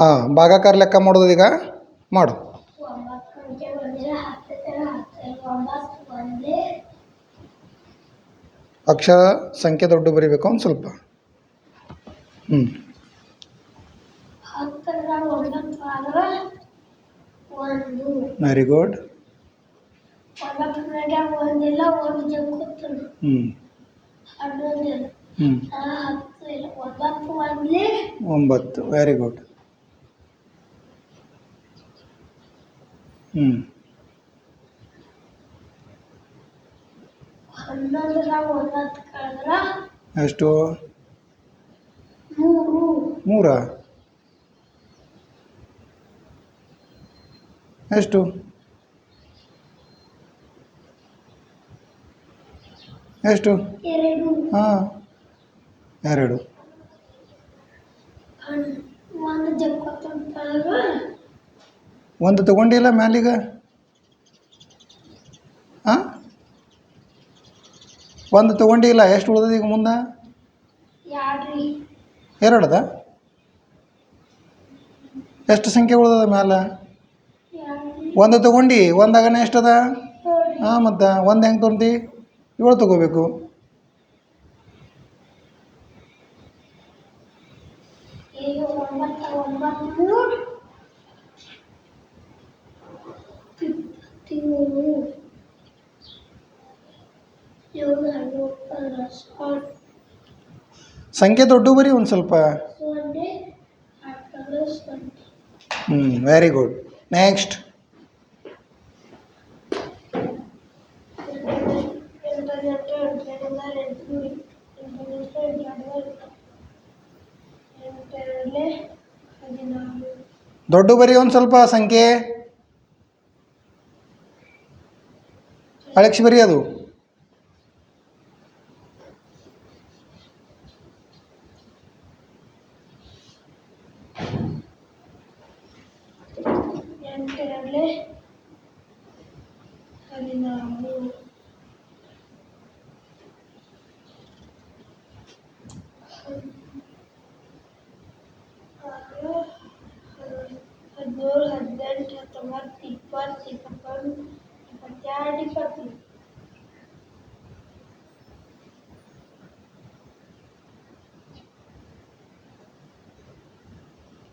ಹಾಂ ಭಾಗಾಕಾರ ಲೆಕ್ಕ ಮಾಡೋದು ಈಗ ಮಾಡು. ಅಕ್ಷರ ಸಂಖ್ಯೆ ದೊಡ್ಡ ಬರಿಬೇಕು ಒಂದು ಸ್ವಲ್ಪ. ಹ್ಞೂ ವೆರಿ ಗುಡ್ ಹ್ಞೂ ಹ್ಞೂ ಒಂಬತ್ತು ವೆರಿ ಗುಡ್ ಹ್ಞೂ ಹನ್ನೊಂದರ ಒಂಬತ್ತು ಕಳೆದ್ರ ಎಷ್ಟು? ಮೂರು. ಮೂರ? ಎಷ್ಟು? ಎಷ್ಟು? ಎರಡು. ಹಾಂ. ಎರಡು. ಒಂದು ಕಳೆದ್ರ ಒಂದು ತಗೊಂಡಿಲ್ಲ ಮ್ಯಾಲೀಗ? ಹಾಂ ಒಂದು ತಗೊಂಡಿಲ್ಲ ಎಷ್ಟು ಉಳ್ದದ ಈಗ ಮುಂದೆ? ಎರಡದ? ಎಷ್ಟು ಸಂಖ್ಯೆ ಉಳ್ದದ ಮ್ಯಾಲ? ಒಂದು ತಗೊಂಡು ಒಂದಾಗನ ಎಷ್ಟದ? ಹಾಂ ಮತ್ತು ಒಂದು ಹೆಂಗೆ ತೊಗೊಂಡು ಏಳು ತಗೋಬೇಕು ಈಗ ಒಂಬತ್ತ ಒಂಬತ್ತು ಮೂರು ಇಪ್ಪತ್ತೇಳು ಏಳು ಹನ್ನೊಂದು ಸಾವಿರ ಸಂಖ್ಯೆ ದೊಡ್ಡ ಬರೀ ಒಂದು ಸ್ವಲ್ಪ. ಸೊನ್ನೆ ಹತ್ತೊಂದು ಸೊನ್ನೆ ಹ್ಞೂ ವೆರಿ ಗುಡ್ ನೆಕ್ಸ್ಟ್ ಎಂಟು ಎಂಟು ಎಂಟರಿಂದ ಎಂಟು ಎಂಟು ಎಂಟು ಎಂಟು ಎಂಟೆರಡಲೆ ಹದಿನಾರು ದೊಡ್ಡ ಬರೀ ಒಂದು ಸ್ವಲ್ಪ ಸಂಖ್ಯೆ ಅಳಕ್ಷಿ ಬರೀ ಅದು.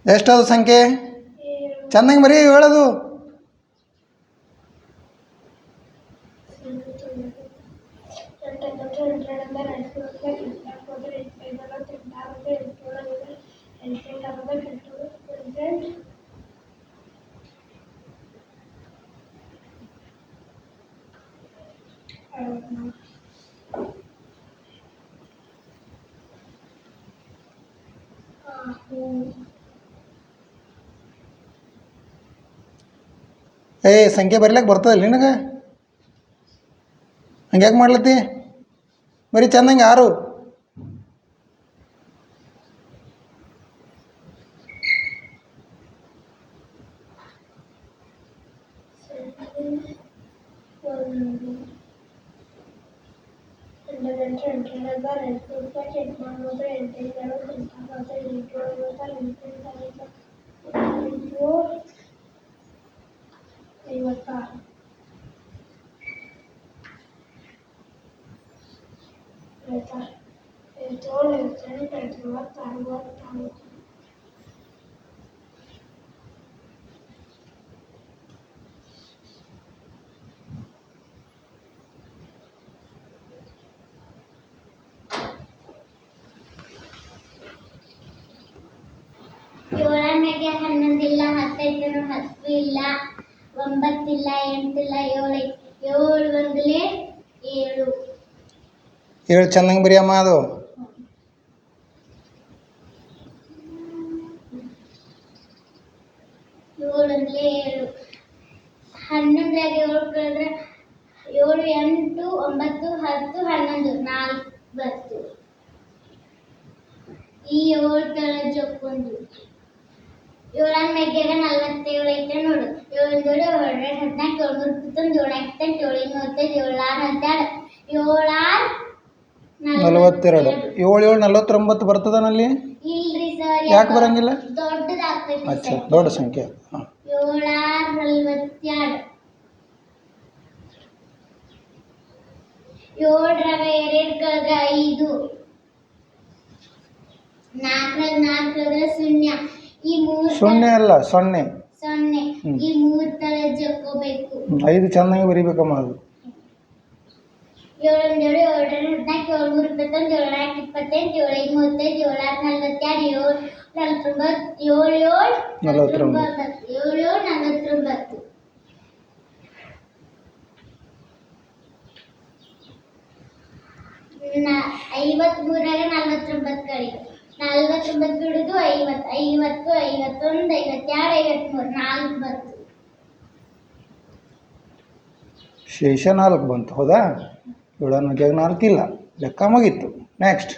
ಎಷ್ಟದು ಸಂಖ್ಯೆ? ಚೆನ್ನಾಗಿ ಬರೀ ಹೇಳೋದು. ಏ ಸಂಖ್ಯೆ ಬರಿಲಕ್ಕೆ ಬರ್ತದಲ್ಲ ನಿನಗೆ? ಹಂಗ್ಯಾಕೆ ಮಾಡ್ಲತ್ತಿ? ಬರೀ ಚಂದಂಗೆ ಆರು ಒಂದು ಎಂಟು ಎಂಟು ಎಂಟು ಎಂಟು ರೂಪಾಯಿ ಎಂಟು ಮಾಡ್ಬೋದು ಎಂಟೈದು ಎರಡು ಎಂಟು ಎಂಟು ಐವತ್ತು ಎಂಟು ಎಂಟು ಐವತ್ತಾರು ಐವತ್ತಾರು ಐವತ್ತೇಳು ಐವತ್ತೆಂಟು ಐವತ್ತೊಂಬತ್ತು ಅರವತ್ತಾರು ಏಳನೆಗೆ ಹನ್ನೊಂದಿಲ್ಲ ಹತ್ತೈದು ಹತ್ತು ಇಲ್ಲ ಒಂಬತ್ತಿಲ್ಲ ಎಂಟಿಲ್ಲ ಏಳು ಏಳು ಒಂದಲೇ ಏಳು. ಏಳು ಚೆನ್ನಾಗಿ ಬರಿಯಮ್ಮ ಅದು. ಏಳು ಒಂದಲೇ ಏಳು. ಹನ್ನೊಂದರಾಗ ಏಳು ಕಳೆದ್ರೆ ಏಳು ಎಂಟು ಒಂಬತ್ತು ಹತ್ತು ಹನ್ನೊಂದು ನಾಲ್ಕು ಈ ಏಳು ತಳ ಜೊಕ್ಕೊಂದು ಏಳನ ಮೆಗ್ಯಾಗ ನಲ್ವತ್ತೇಳು ಐತೆ ನೋಡು. ಏಳು ಏಳು ಎರಡು ಹದಿನಾಲ್ಕು ಏಳ್ನೂರ ಇಪ್ಪತ್ತೊಂದು ಏಳು ಇಪ್ಪತ್ತೆಂಟು ಏಳು ಮೂವತ್ತೈದು ಏಳಾರು ಹದಿನಾರು ಏಳಾರು ನಲವತ್ತೆರಡು. ಏಳು ಏಳು ನಲವತ್ತೊಂಬತ್ತು ಬರ್ತದನಲ್ಲಿ ಇಲ್ರಿ ಸರ್ ಯಾಕೆ ಬರಂಗಿಲ್ಲ? ದೊಡ್ಡದಾಗ್ತೈತಿ ಅಚ್ಚಾ ದೊಡ್ಡ ಸಂಖ್ಯೆ. ಹಾಂ. ಏಳಾರ ನಲ್ವತ್ತೆರಡು. ಏಳರಾಗ ಎರಡು ಕಳೆದ ಐದು. ನಾಲ್ಕರಾಗ ನಾಲ್ಕು ಕಳೆದ್ರೆ ಶೂನ್ಯ. ಸೊನ್ನೆ ಅಲ್ಲ ಸೊನ್ನೆ. ಸೊನ್ನೆ. ಈ ಮೂರು ಜಕ್ಕೋಬೇಕು ಹ್ಮ್, ಐದು ಚೆನ್ನಾಗಿ ಬರಿಬೇಕಮ್ಮ ಅದು. ಏಳೊಂದು ಏಳು ಏಳರ ಹದಿನಾಲ್ಕು ಏಳು ಮೂರು ಇಪ್ಪತ್ತೊಂದು ಏಳಾರು ಇಪ್ಪತ್ತೆಂಟು ಏಳು ಮೂವತ್ತೈದು ಏಳಾರು ನಲ್ವತ್ತೆರಡು ಏಳು ನಲ್ವತ್ತೊಂಬತ್ತು ಏಳು ಏಳು ನಲವತ್ತೊಂಬತ್ತು. ಏಳು ಏಳು ನಲವತ್ತೊಂಬತ್ತು. ನ- ಐವತ್ಮೂರಾಗ ನಲ್ವತ್ತೊಂಬತ್ತು ಕಳಿ ನಲ್ವತ್ತೊಂಬತ್ತು ಬಿಡುದು ಐವತ್ತು ಐವತ್ತು ಐವತ್ತೊಂದು ಐವತ್ತೆರಡು ಐವತ್ಮೂರು ನಾಲ್ಕು ಬಂತು. ಶೇಷ ನಾಲ್ಕು ಬಂತು ಹೌದಾ? ಏಳನ್ನು ನುಗ್ಗ್ಯಾಗ ನಾಲ್ಕು ಇಲ್ಲ ಲೆಕ್ಕ ಮುಗೀತು. ನೆಕ್ಸ್ಟ್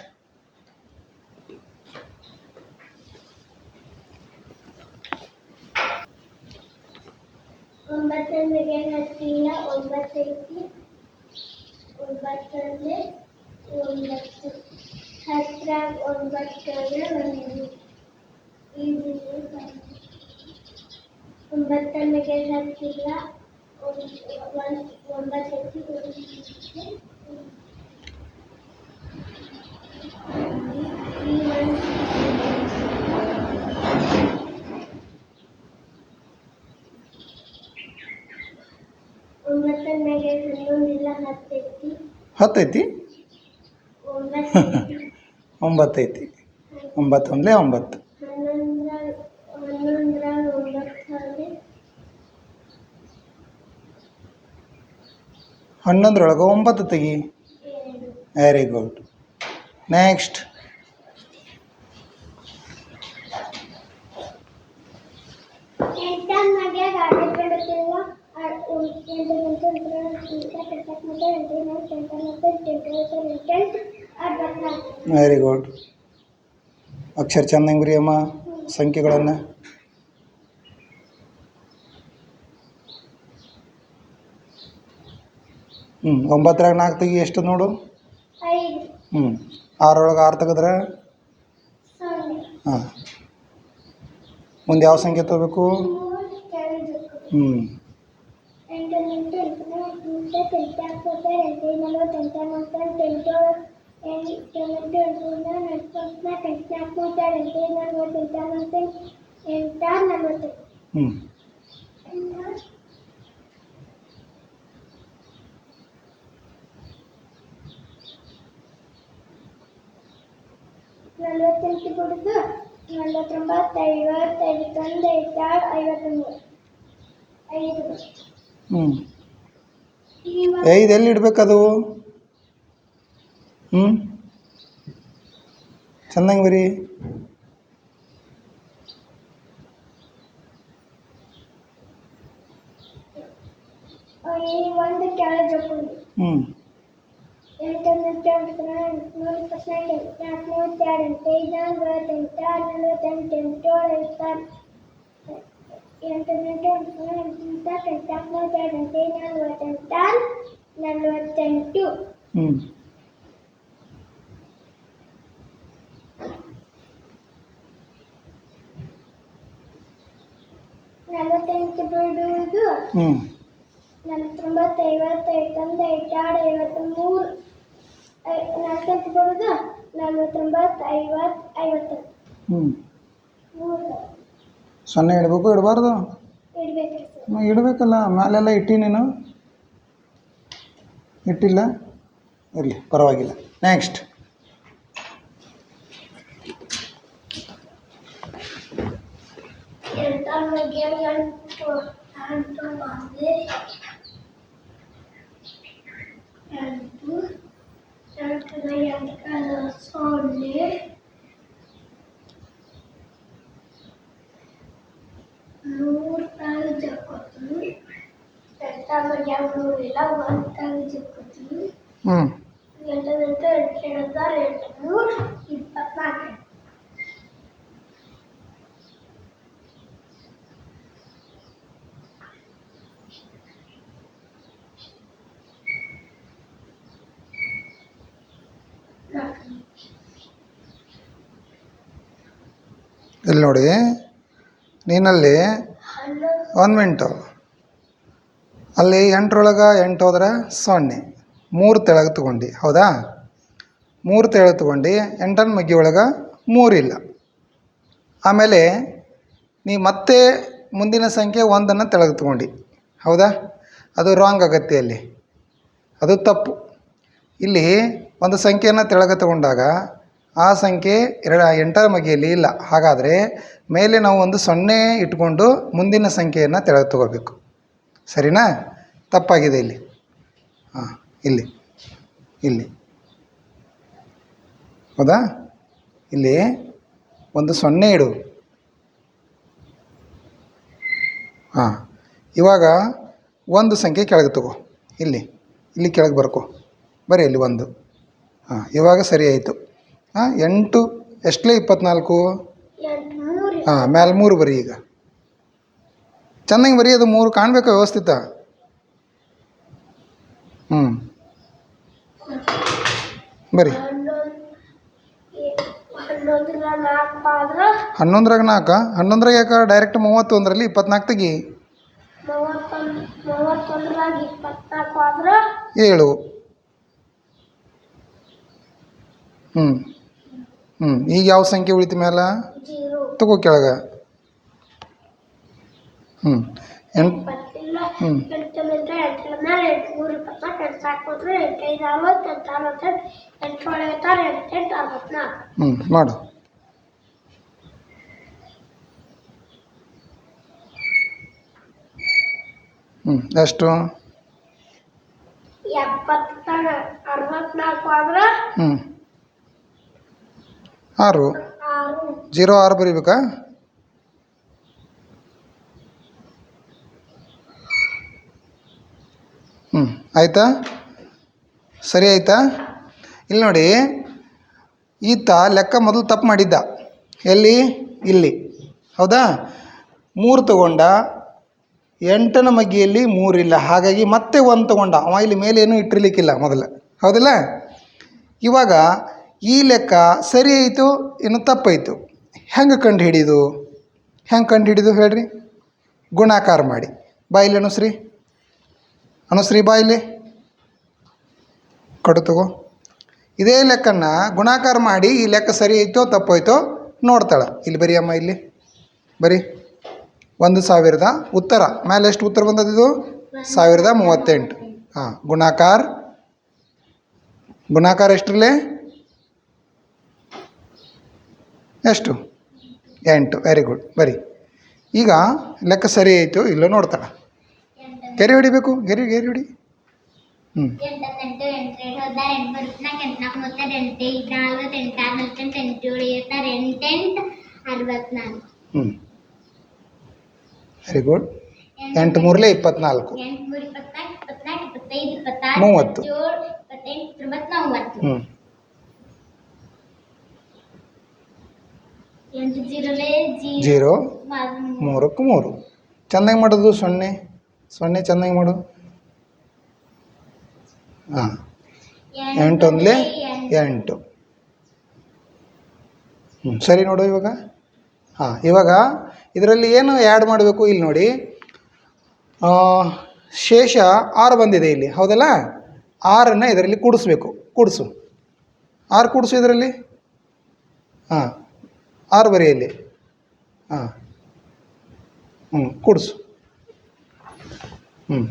ಒಂಬತ್ತೊಂದಿಗೆ ಹತ್ತಿಲ್ಲ ಒಂಬತ್ತೈತಿ ಒಂಬತ್ತೊಂದು ಒಂಬತ್ತು. ಹತ್ರ ಒಂಬತ್ತೊಂದು ಒಂದು ಇದು ಒಂಬತ್ತೊಂದಿಗೆ ಹತ್ತಿರ ಒಂಬತ್ತೈತಿ ಈ ಒಂದು ಒಂಬತ್ತೊಂದಿಗೆ ಹನ್ನೊಂದಿಲ್ಲ ಹತ್ತೈತಿ ಹತ್ತೈತಿ ಒಂಬತ್ತೈತಿ ಒಂಬತ್ತೈತಿ ಐತಿ. ಒಂಬತ್ತು ಹನ್ನೊಂದರ ಒಂಬತ್ತು. ಹನ್ನೊಂದರೊಳಗೆ ಒಂಬತ್ತು ತೆಗಿ. ವೆರಿ ಗುಡ್ ನೆಕ್ಸ್ಟ್ ಎಂಟು ವೆರಿ ಗುಡ್ ಅಕ್ಷರ ಚೆನ್ನಾಗಿ ಅಮ್ಮ ಸಂಖ್ಯೆಗಳನ್ನು ಹ್ಞೂ ಒಂಬತ್ತರಾಗ ನಾಲ್ಕು ತೆಗಿ ಎಷ್ಟು ನೋಡು ಹ್ಞೂ ಆರೊಳಗೆ ಆರು ತೆಗೆದ್ರೆ ಹಾಂ ಮುಂದೆ ಯಾವ ಸಂಖ್ಯೆ ತಗೋಬೇಕು ಹ್ಞೂ ನಲವತ್ತೆಂಟು ನಲವತ್ತೆಂಟು ಎಂಟಾರು ನಲವತ್ತೆಂಟು ಹ್ಞೂ ನಲವತ್ತೆಂಟು ಕುಡಿದು ನಲವತ್ತೊಂಬತ್ತು ಐವತ್ತು ಐವತ್ತೊಂದು ಐವತ್ತೆರಡು ಐವತ್ತೊಂದು ಐದು ಹ್ಞೂ ಇವಾಗ ಐದು ಎಲ್ಲಿ ಇಡ್ಬೇಕದು ಹ್ಞೂ ಚೆನ್ನಾಗಿ ಬರಿ ಈ ಒಂದು ಕೆಳಗೆ ಜೋಕೊಂಡು ಹ್ಞೂ ಎಂಟೊಂದು ಎಂಟು ನೂರು ಇಪ್ಪತ್ನಾಲ್ಕು ಎಂಟು ನಾಲ್ಕು ಮೂವತ್ತೆರಡು ಎಂಟು ಐದು ನಲವತ್ತೆಂಟು ಆರು ನಲವತ್ತೆಂಟು ಎಂಟು ಏಳು ಐವತ್ತಾರು ಎಂಟು ಎಂಟು ಎಂಟು ಎಂಟು ಎಂಟು ಎಂಟು ನಾಲ್ಕು ಮೂವತ್ತೆರಡು ಎಂಟು ಐದು ನಲವತ್ತೆಂಟು ಆರು ನಲವತ್ತೆಂಟು ಹ್ಞೂ ನಲವತ್ತೆಂಟು ಬಿಡುವುದು ಹ್ಞೂ ಐವತ್ತು ಐವತ್ತ್ಮೂರು ನಲವತ್ತೊಂಬತ್ತು ಹ್ಞೂ ಮೂರು. ಸೊನ್ನೆ ಇಡಬೇಕು ಇಡಬಾರ್ದು? ಇಡಬೇಕು ಇಡಬೇಕಲ್ಲ ಮ್ಯಾಲೆಲ್ಲ ಇಟ್ಟಿ ನೀನು? ಇಟ್ಟಿಲ್ಲ? ಇರಲಿ ಪರವಾಗಿಲ್ಲ. ನೆಕ್ಸ್ಟ್ ಎಂಟೊಂದಿಗೆ ಎಂಟು ಎಂಟು ಒಂದೇ ಎಂಟು ಎಂಟರ ಎಂಟರ ಸೊನ್ನೆ ಮೂರು ತಾಳು ಜಕ್ಕೋತೀನಿ ಎಂಟೊಂದಿಗೆ ಮೂರು ಇಲ್ಲ ಒಂದು ತಾಳು ಜಕ್ಕೋತೀನಿ ಹ್ಞೂ ಎಂಟು ಎಂಟು ಎಂಟು ಎಂಟು ಎಂಟು ಮೂರು ಇಪ್ಪತ್ನಾಲ್ಕು ಇಲ್ಲಿ ನೋಡಿ, ನೀನಲ್ಲಿ ಮಿನಿಟು ಅಲ್ಲಿ ಎಂಟರೊಳಗೆ ಎಂಟು ಹೋದ್ರೆ ಸೊನ್ನೆ. ಮೂರು ತೆಳಗೆ ತಗೊಂಡು, ಹೌದಾ? ಮೂರು ತೆಳಗೆ ತೊಗೊಂಡು, ಎಂಟನ ಮಗ್ಗಿ ಒಳಗೆ ಮೂರಿಲ್ಲ ಆಮೇಲೆ ನೀ ಮತ್ತೆ ಮುಂದಿನ ಸಂಖ್ಯೆ ಒಂದನ್ನು ತೆಳಗೆ ತೊಗೊಂಡು, ಹೌದಾ? ಅದು ರಾಂಗ್ ಆಗತ್ತೆ ಅಲ್ಲಿ. ಅದು ತಪ್ಪು. ಇಲ್ಲಿ ಒಂದು ಸಂಖ್ಯೆಯನ್ನು ತೆಳಗೆ ತಗೊಂಡಾಗ ಆ ಸಂಖ್ಯೆ ಎರಡು, ಎಂಟರ ಮಗಿಯಲ್ಲಿ ಇಲ್ಲ. ಹಾಗಾದರೆ ಮೇಲೆ ನಾವು ಒಂದು ಸೊನ್ನೆ ಇಟ್ಕೊಂಡು ಮುಂದಿನ ಸಂಖ್ಯೆಯನ್ನು ತೆಳಗೆ ತಗೋಬೇಕು ಸರಿನಾ? ತಪ್ಪಾಗಿದೆ ಇಲ್ಲಿ. ಹಾಂ, ಇಲ್ಲಿ. ಇಲ್ಲಿ. ಹೌದಾ? ಇಲ್ಲಿ ಒಂದು ಸೊನ್ನೆ ಇಡು. ಹಾಂ, ಇವಾಗ ಒಂದು ಸಂಖ್ಯೆ ಕೆಳಗೆ ತಗೋ. ಇಲ್ಲಿ ಇಲ್ಲಿ ಕೆಳಗೆ ಬರ್ಕೋ. ಬರೀ ಇಲ್ಲಿ ಒಂದು. ಹಾಂ, ಇವಾಗ ಸರಿ ಆಯಿತು. ಹಾಂ, ಎಂಟು, ಎಷ್ಟಲೇ ಇಪ್ಪತ್ನಾಲ್ಕು? ಹಾಂ, ಮ್ಯಾಲೆ ಮೂರು ಬರೀ ಈಗ. ಚೆನ್ನಾಗಿ ಬರೀ, ಅದು ಮೂರು ಕಾಣಬೇಕು ವ್ಯವಸ್ಥಿತ? ಹ್ಞೂ ಬರೀ. ಹನ್ನೊಂದ್ರಾಗ ನಾಲ್ಕು? ಹನ್ನೊಂದ್ರಾಗ ಯಾಕೆ? ಡೈರೆಕ್ಟ್ ಮೂವತ್ತೊಂದರಲ್ಲಿ ಇಪ್ಪತ್ನಾಲ್ಕು ತೆಗಿ. ಏಳು. ಹ್ಞೂ ಹ್ಞೂ ಈಗ ಯಾವ ಸಂಖ್ಯೆ ಉಳಿತ ಮೇಲೆ ತಗೋ ಕೆಳಗೆ. ಹ್ಞೂ ಎಂಟು ಹ್ಞೂ ಹ್ಞೂ ಮಾಡು. ಹ್ಞೂ ಎಷ್ಟು? ಎಪ್ಪತ್ತಾಗ ಅರವತ್ನಾಲ್ಕು ಆದ್ರೆ ಹ್ಞೂ ಆರು. ಜೀರೋ ಆರು ಬರಿಬೇಕಾ? ಹ್ಞೂ ಆಯಿತಾ? ಸರಿ ಆಯಿತಾ? ಇಲ್ಲಿ ನೋಡಿ, ಈತ ಲೆಕ್ಕ ಮೊದಲು ತಪ್ಪು ಮಾಡಿದ್ದ. ಎಲ್ಲಿ? ಇಲ್ಲಿ. ಹೌದಾ? ಮೂರು ತಗೊಂಡ, ಎಂಟನ ಮಗ್ಗಿಯಲ್ಲಿ ಮೂರಿಲ್ಲ ಹಾಗಾಗಿ ಮತ್ತೆ ಒಂದು ತಗೊಂಡ. ಅವ ಇಲ್ಲಿ ಮೇಲೆ ಏನೂ ಇಟ್ಟಿರ್ಲಿಕ್ಕಿಲ್ಲ ಮೊದಲು. ಹೌದಲ್ಲ? ಇವಾಗ ಈ ಲೆಕ್ಕ ಸರಿ ಆಯಿತು, ಇನ್ನು ತಪ್ಪಾಯಿತು. ಹೆಂಗೆ ಕಂಡು ಹಿಡಿದು ಹೆಂಗೆ ಕಂಡು ಹಿಡಿದು ಹೇಳ್ರಿ? ಗುಣಾಕಾರ ಮಾಡಿ. ಬಾಯಿಲಿ ಅನುಶ್ರೀ ಅನುಸ್ರಿ ಬಾಯಿಲಿ. ಕಡು ತಗೋ. ಇದೇ ಲೆಕ್ಕನ್ನ ಗುಣಾಕಾರ ಮಾಡಿ, ಈ ಲೆಕ್ಕ ಸರಿ ಐತೋ ತಪ್ಪೋಯ್ತೋ ನೋಡ್ತಾಳೆ. ಇಲ್ಲಿ ಬರೀ ಅಮ್ಮ ಇಲ್ಲಿ. ಬರೀ ಒಂದು ಸಾವಿರದ ಉತ್ತರ. ಮೇಲೆ ಎಷ್ಟು ಉತ್ತರ ಬಂದದಿದು ಸಾವಿರದ ಮೂವತ್ತೆಂಟು. ಹಾಂ, ಗುಣಾಕಾರ. ಗುಣಾಕಾರ ಎಷ್ಟರಲ್ಲೇ? ಎಷ್ಟು? ಎಂಟು. ವೆರಿ ಗುಡ್ ಬರಿ. ಈಗ ಲೆಕ್ಕ ಸರಿ ಆಯಿತು ಇಲ್ಲೋ ನೋಡ್ತಾಳೆ. ಗೆರೆ ಹೊಡಿಬೇಕು? ಗೆರೆ ಗೆರೆ ಹೊಡಿ. ಹ್ಞೂ ಹ್ಞೂ ವೆರಿ ಗುಡ್ ಎಂಟು ಮೂರಲೇ ಇಪ್ಪತ್ನಾಲ್ಕು. ಮೂವತ್ತು. ಹ್ಞೂ ಎಂಟು ಜೀರೋಲೆ ಜೀರೋ ಜೀರೋ ಮೂರು. ಮೂರಕ್ಕೆ ಮೂರು. ಚೆನ್ನಾಗಿ ಮಾಡೋದು ಸೊನ್ನೆ. ಸೊನ್ನೆ ಚೆನ್ನಾಗಿ ಮಾಡು. ಹಾಂ. ಎಂಟು ಒಂದಲೇ ಎಂಟು. ಹ್ಞೂ ಸರಿ ನೋಡು ಇವಾಗ. ಹಾಂ ಇವಾಗ ಇದರಲ್ಲಿ ಏನು ಆ್ಯಡ್ ಮಾಡಬೇಕು ಇಲ್ಲಿ ನೋಡಿ. ಶೇಷ ಆರು ಬಂದಿದೆ ಇಲ್ಲಿ ಹೌದಲ್ಲ? ಆರನ್ನು ಇದರಲ್ಲಿ ಕೂಡಿಸ್ಬೇಕು. ಕೂಡಿಸು. ಆರು ಕೂಡಿಸು ಇದರಲ್ಲಿ. ಹಾಂ. ಆರು ಬರೀ ಇಲ್ಲಿ ಹಾಂ. ಹ್ಞೂ ಕೂಡಿಸು. ಹ್ಞೂ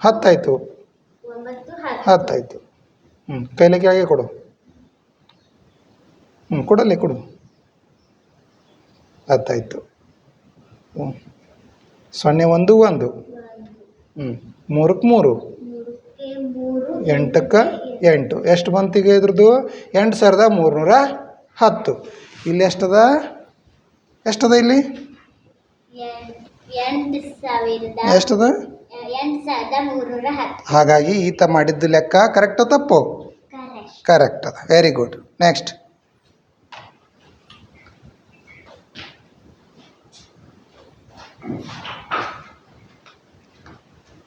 ಹತ್ತಾಯಿತು. ಹತ್ತಾಯಿತು. ಹ್ಞೂ ಕೈಲ ಹಾಗೆ ಕೊಡು. ಹ್ಞೂ ಕೊಡಲ್ಲೇ ಕೊಡು. ಹತ್ತಾಯಿತು. ಹ್ಞೂ ಸೊನ್ನೆ ಒಂದು ಒಂದು. ಹ್ಞೂ ಮೂರಕ್ಕೆ ಮೂರು. ಮೂರಕ್ಕೆ ಮೂರು. ಎಂಟಕ್ಕೆ ಎಂಟು. ಎಷ್ಟು ಮಂತಿಗೆ ಇದ್ರದ್ದು? ಎಂಟು ಸಾವಿರದ ಮೂರುನೂರ ಹತ್ತು. ಇಲ್ಲಿ ಎಷ್ಟದ? ಎಷ್ಟದ ಇಲ್ಲಿ? ಎಷ್ಟದ? ಹಾಗಾಗಿ ಈತ ಮಾಡಿದ್ದು ಲೆಕ್ಕ ಕರೆಕ್ಟ್ ತಪ್ಪು? ಕರೆಕ್ಟ್ ಅದ. ವೆರಿ ಗುಡ್ ನೆಕ್ಸ್ಟ್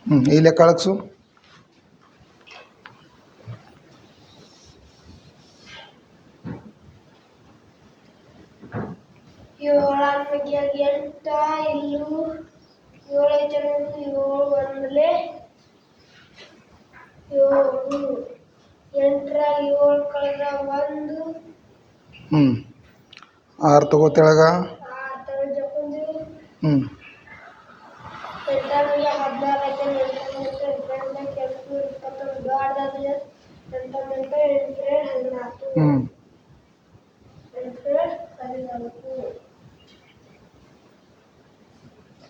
ಹ್ಞೂ ಈ ಲೆಕ್ಕ ಏಳಾನ್ಮಗೆ ಎಂಟ ಇಲ್ಲೂ ಏಳು ಐತೆ ಏಳು ಒಂದಲೇ ಏಳು ಎಂಟರ ಏಳು ಕಳೆದ ಒಂದು ಹ್ಞೂ ಆರು ತಗೋ ತೆಳಗ ಆರು ಜಕೊಂದು ಹ್ಞೂ ಹದಿನಾರು ಐತೆ ಎಂಟರೆ ಹ್ಞೂ ಎಂಟರೆ ಹದಿನಾಲ್ಕು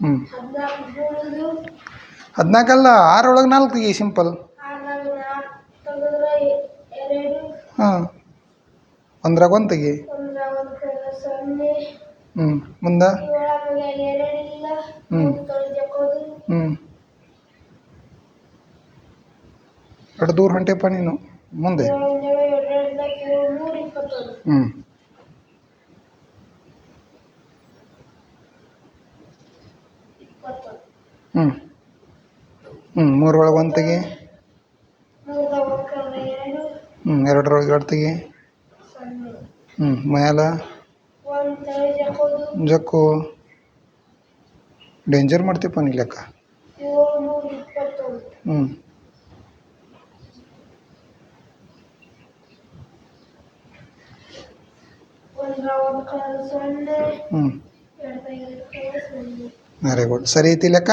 ಹ್ಞೂ ಹದಿನಾಲ್ಕಲ್ಲ ಆರೊಳಗೆ ನಾಲ್ಕು ತೆಗಿ, ಸಿಂಪಲ್. ಹಾಂ. ಒಂದ್ರಾಗ ಒಂದು ತೆಗಿ. ಹ್ಞೂ ಮುಂದೆ. ಹ್ಞೂ ಹ್ಞೂ ಎರಡು ದೂರ ಹೊಂಟೆಪ್ಪ ನೀನು, ಮುಂದೆ. ಹ್ಞೂ ಹ್ಞೂ ಹ್ಞೂ ಮೂರೊಳಗೆ ಒಂದು ತೆಗಿ. ಹ್ಞೂ ಎರಡರೊಳಗೆ ಎರಡು ತೆಗಿ. ಹ್ಞೂ ಮ್ಯಾಲ. ಜಕ್ಕು. ಡೇಂಜರ್ ಮಾಡ್ತೀಪ್ಪ ನೀ ಲೆಕ್ಕ. ಹ್ಞೂ ಹ್ಞೂ ವೆರಿ ಗುಡ್. ಸರಿ ಐತಿ ಲೆಕ್ಕ?